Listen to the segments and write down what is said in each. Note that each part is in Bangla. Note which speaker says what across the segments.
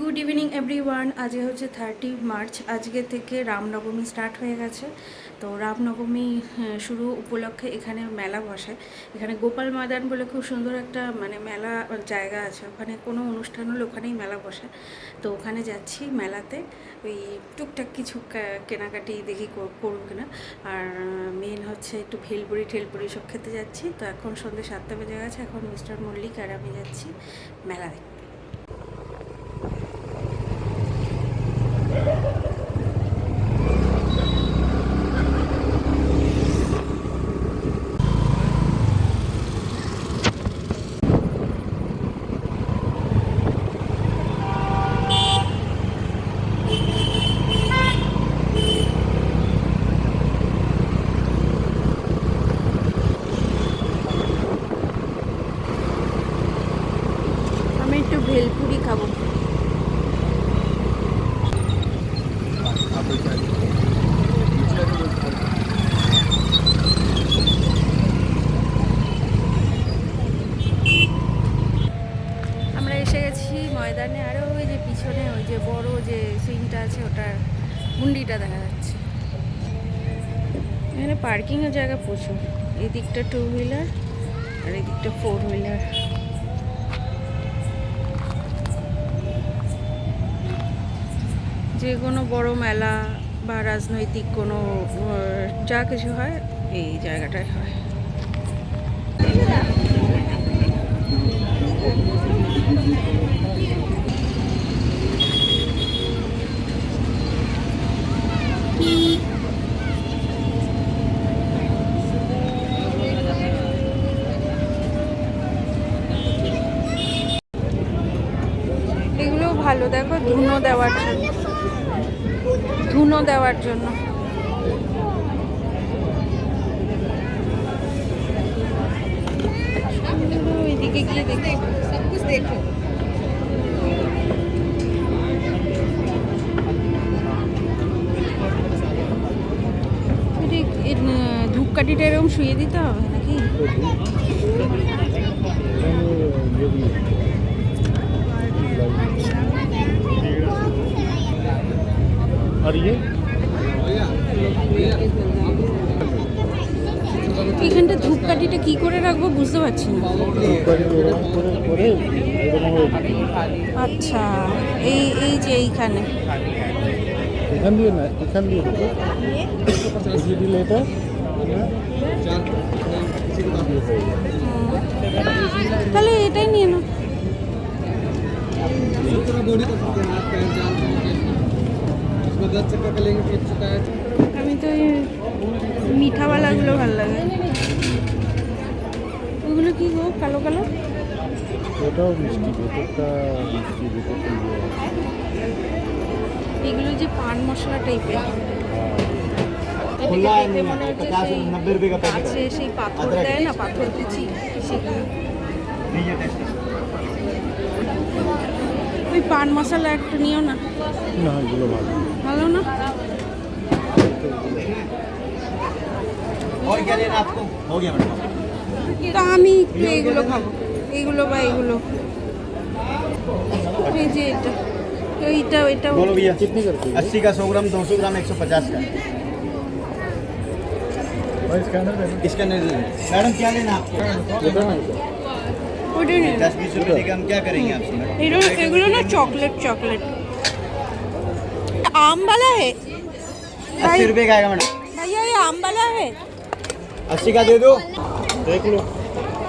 Speaker 1: গুড ইভিনিং এভরিওয়ান আজকে হচ্ছে থার্টি মার্চ আজকে থেকে রামনবমী স্টার্ট হয়ে গেছে। তো রামনবমী শুরু উপলক্ষে এখানে মেলা বসে এখানে গোপাল ময়দান বলে খুব সুন্দর একটা মানে মেলা জায়গা আছে। ওখানে কোনো অনুষ্ঠান হলে ওখানেই মেলা বসে তো ওখানে যাচ্ছি মেলাতে। ওই টুকটাক কিছু কেনাকাটি দেখি কর- করব কিনা। আর মেন হচ্ছে একটু ভেলপুরি ঠেলপুরি সব খেতে যাচ্ছি। তো এখন সন্ধ্যে সাতটা বেজে গেছে। এখন মিস্টার মল্লিক আর আমি যাচ্ছি মেলা দেখতে আমি একটু ভেলপুরি খাব আমরা এসে গেছি ময়দানে আরও ওই যে পিছনে ওই যে বড় যে সিনটা আছে ওটার মুন্ডিটা দেখা যাচ্ছে এখানে পার্কিংয়ের জায়গা প্রচুর। এই দিকটা টু হুইলার আর এই দিকটা ফোর হুইলার যে কোনো বড় মেলা বা রাজনৈতিক কোনো যা কিছু হয়, এই জায়গাটায় হয়। ভালো, দেখো ধুনো দেওয়ার জন্য। ধুনো দেওয়ার জন্য। ওইদিকে গিয়ে দেখি। সব ধূপকাঠিটা এরকম শুয়ে দিতে হবে নাকি? Thank.
Speaker 2: और ये
Speaker 1: এখানটা ধূপকাঠিটা কি করে রাখবো বুঝতে পারছি না
Speaker 2: এরকম করে করে এরকম
Speaker 1: আচ্ছা এই এই যে এইখানে
Speaker 2: এখান দিয়ে না এখান দিয়ে দেবো এগিয়ে দিলে এটা
Speaker 1: হুম। তাহলে এটাই নিয়ে নাও আমি তো ওই মিঠাওয়ালাগুলো ভালো লাগে। ওইগুলো কি গো কালো কালো?
Speaker 2: ওটাও মিষ্টি ভেতরটা মিষ্টি ভেতরটা
Speaker 1: এগুলো যে পান মশলা টাইপের সেই কাছে সেই পাথর দেয় না পাথর
Speaker 3: দিচ্ছি
Speaker 1: ওই পান মশলা একটু নিও না।
Speaker 2: ভালো
Speaker 1: না
Speaker 3: और क्या लेना आपको हो गया मैडम
Speaker 1: তা আমি একটু এইগুলো খাবো এইগুলো বা এইগুলো এই যে এটা এইটা এটা
Speaker 3: बोलो भैया
Speaker 2: कितने करके
Speaker 3: अस्सी का सौ ग्राम दो सौ ग्राम एक सौ पचास का
Speaker 2: भाई स्कैनर है
Speaker 3: इसका नहीं लेना मैडम क्या लेना आपको
Speaker 2: এটা না এটা
Speaker 1: ওইটা নিয়ে নাও।
Speaker 3: दस बीस रुपए देके हम क्या करेंगे आपसे मैडम
Speaker 1: এগুলো এগুলো না চকলেট চকলেট आम वाला है।
Speaker 3: अस्सी रुपए का आएगा मैडम।
Speaker 1: भैया ये आम वाला है।
Speaker 3: अस्सी का दे दो।
Speaker 2: देख लो।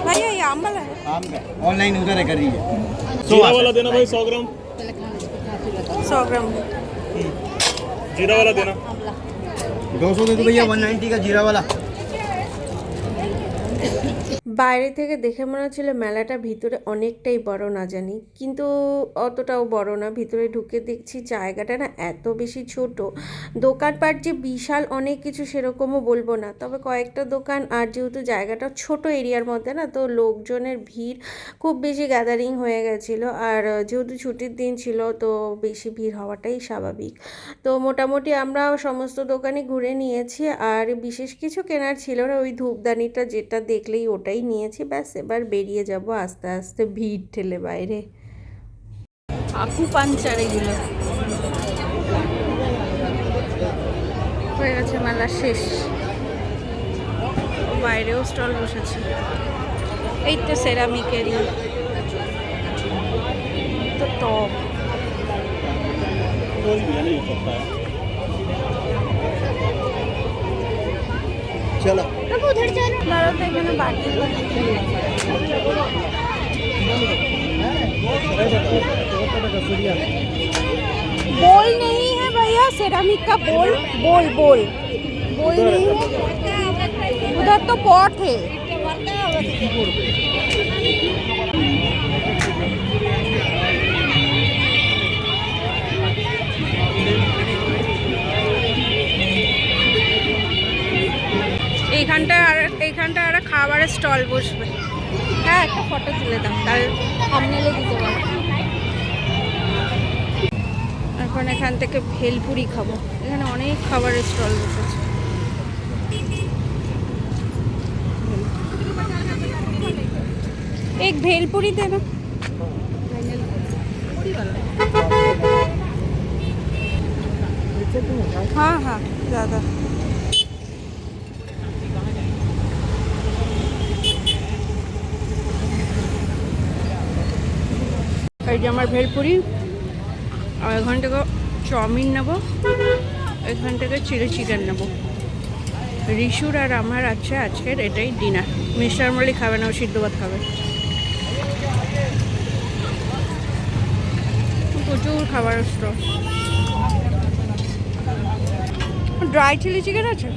Speaker 1: भैया ये आम वाला है।
Speaker 3: आम का। ऑनलाइन उधर है कर दीजिए सौ
Speaker 4: जीरा वाला देना भाई सौ ग्राम।
Speaker 1: सौ ग्राम।
Speaker 4: जीरा वाला देना।
Speaker 3: दो सौ दे दो भैया वन नाइन्टी का जीरा वाला।
Speaker 1: বাইরে থেকে দেখে মনে হচ্ছিল মেলাটা ভিতরে অনেকটাই বড় না জানি। কিন্তু অতটাও বড় না। ভিতরে ঢুকে দেখছি জায়গাটা না এত বেশি ছোট। দোকানপাট যে বিশাল অনেক কিছু সেরকমও বলব না। তবে কয়েকটা দোকান আর যেহেতু জায়গাটা ছোট এরিয়ার মধ্যে না, তো লোকজনের ভিড় খুব বেশি গ্যাদারিং হয়ে গেছিল। আর যেহেতু ছুটির দিন ছিল, তো বেশি ভিড় হওয়াটাই স্বাভাবিক। তো মোটামুটি আমরা সমস্ত দোকানে ঘুরে নিয়েছি। আর বিশেষ কিছু কেনার ছিল না। ওই ধূপদানিটা যেটা দেখলেই ওটাই নিয়েছি ব্যাস এবার বেরিয়ে যাব আস্তে আস্তে ভিড় ঠেলে বাইরে। আকু পাঞ্চার এগুলো। হয়ে গেছে মেলা শেষ। বাইরেও স্টল বসেছে। এই তো সেরামিকেরই তো টপ। चलो। उधर चलो बोल नहीं है भैया सिरामिक का बोल बोल बोल। बोल नहीं है। उधर तो पॉट है। Thank you. এইখানটায় আর এইখানটায় আর খাবারের স্টল বসবে হ্যাঁ একটা ফটো তুলে দাও তার সামনেলে দিতে পারো এখন এখান থেকে ভেলপুরি খাবো এখানে অনেক খাবারের স্টল বসেছে एक भेलपुरी देना हाँ हाँ ज़्यादा এই যে আমার ভেলপুরি আর এখান থেকে চাউমিন নেব, এখান থেকে চিলি চিকেন নেব। রিশুর আর আমার আছে আজকের এটাই ডিনার মিস্টার মল্লিক খাবে না, ও সিদ্ধ ভাত খাবে। প্রচুর খাবার স্টল ড্রাই চিলি চিকেন আছে?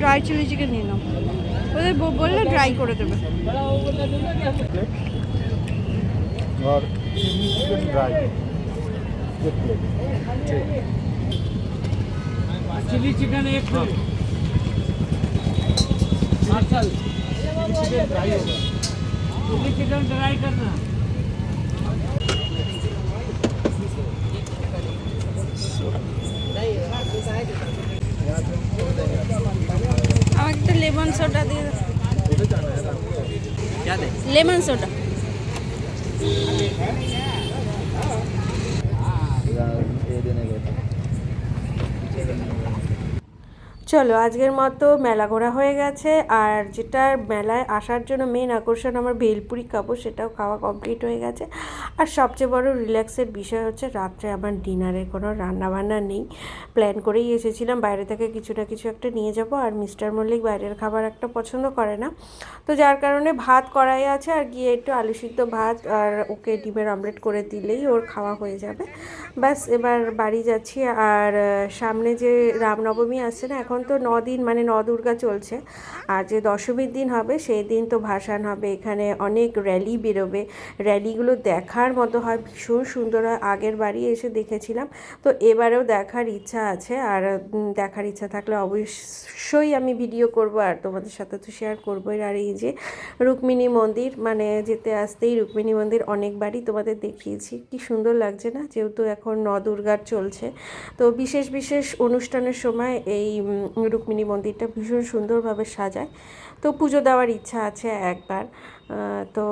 Speaker 1: ড্রাই চিলি চিকেন নিয়ে নাও। ওদের বললে ড্রাই করে দেবে।
Speaker 2: और चिकन ड्राई एक प्लेट
Speaker 3: चिली चिकन एक प्लेट मार्शल चिकन ड्राई होगा चिली चिकन ड्राई करना
Speaker 1: আমাকে একটা লেমন সোডা দিয়ে লেমন সোডা
Speaker 2: ये Okay, okay.
Speaker 1: চলো, আজকের মতো মেলা ঘোরা হয়ে গেছে। আর যেটা মেলায় আসার জন্য মেন আকর্ষণ আমার ভেলপুরি খাব, সেটাও খাওয়া কমপ্লিট হয়ে গেছে। আর সবচেয়ে বড় রিল্যাক্সের বিষয় হচ্ছে রাত্রে আমার ডিনারের কোনো রান্নাবান্না নেই। প্ল্যান করেই এসেছিলাম বাইরে থেকে কিছু না কিছু একটা নিয়ে যাব, আর মিস্টার মল্লিক বাইরের খাবার একটা পছন্দ করে না। তো যার কারণে ভাত করাই আছে, আর গিয়ে একটু আলু সিদ্ধ ভাত আর ওকে ডিমের অমলেট করে দিলেই ওর খাওয়া হয়ে যাবে। ব্যাস, এবার বাড়ি যাচ্ছি। আর সামনে যে রামনবমী আসছে না, এখন তো ন দিন মানে ন দুর্গা চলছে। আর যে দশমীর দিন হবে, সেই দিন তো ভাসান হবে। এখানে অনেক র্যালি বেরোবে। র্যালিগুলো দেখার মতো হয়, ভীষণ সুন্দর হয়। আগের বাড়ি এসে দেখেছিলাম। তো এবারেও দেখার ইচ্ছা আছে। আর দেখার ইচ্ছা থাকলে অবশ্যই আমি ভিডিও করব। আর তোমাদের সাথে তো শেয়ার করবোই। আর এই যে রুক্মিণী মন্দির মানে যেতে আসতেই রুক্মিণী মন্দির অনেকবারই তোমাদের দেখিয়েছি। কি সুন্দর লাগছে না? যেহেতু এখন ন দুর্গার চলছে। তো বিশেষ বিশেষ অনুষ্ঠানের সময় এই রুক্মিণী মন্দিরটা ভীষণ সুন্দরভাবে সাজায়। তো পুজো দেওয়ার ইচ্ছা আছে একবার। তো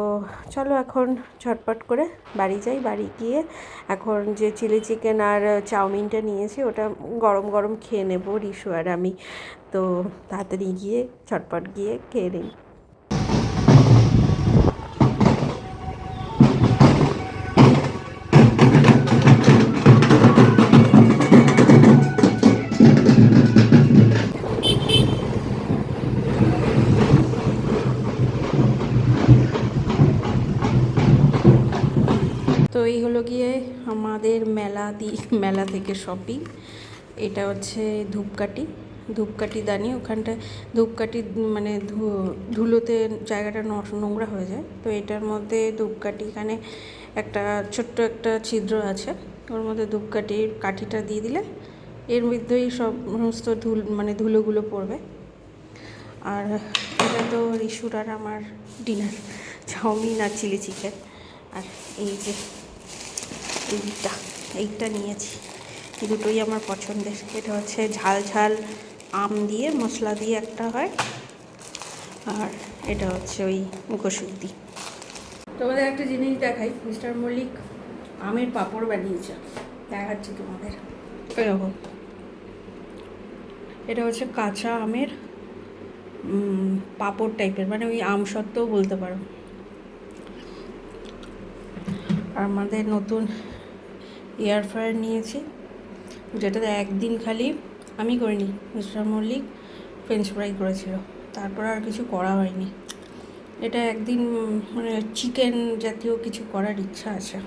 Speaker 1: চলো এখন ছটপট করে বাড়ি যাই। বাড়ি গিয়ে এখন যে চিলি চিকেন আর চাউমিনটা নিয়েছি, ওটা গরম গরম খেয়ে নেব রিসু আর আমি। তো তাড়াতাড়ি গিয়ে ছটপট গিয়ে খেয়ে নিই। গিয়ে আমাদের মেলা দি, মেলা থেকে শপিং এটা হচ্ছে ধূপকাঠি। ধূপকাঠি দানি ওখানটায় ধূপকাঠি মানে ধুলোতে জায়গাটা নোংরা হয়ে যায়। তো এটার মধ্যে ধূপকাঠি এখানে একটা ছোট্ট একটা ছিদ্র আছে। ওর মধ্যে ধূপকাঠির কাঠিটা দিয়ে দিলে এর মধ্যেই সব সমস্ত ধুল মানে ধুলোগুলো পড়বে। আর এটা তো রিশুর আর আমার ডিনার চাউমিন আর চিলি চিকেন আর এই যে এইটা এইটা নিয়েছি। দুটোই আমার পছন্দের। এটা হচ্ছে ঝাল ঝাল আম দিয়ে মশলা দিয়ে একটা হয়। আর এটা হচ্ছে ওই মুখশুদ্ধি তোমাদের একটা জিনিস দেখাই মিস্টার মল্লিক আমের পাঁপড় বানিয়েছে। দেখাচ্ছি তোমাদের। এরকম এটা হচ্ছে কাঁচা আমের পাঁপড় টাইপের মানে ওই আম সত্ত্বেও বলতে পারো। আর আমাদের নতুন এয়ার ফ্রায়ার নিয়েছি। যেটাতে একদিন খালি আমি করিনি, মিস্টার মল্লিক ফ্রেঞ্চ ফ্রাই করেছিল। তারপর আর কিছু করা হয়নি। এটা একদিন মানে চিকেন জাতীয় কিছু করার ইচ্ছা আছে।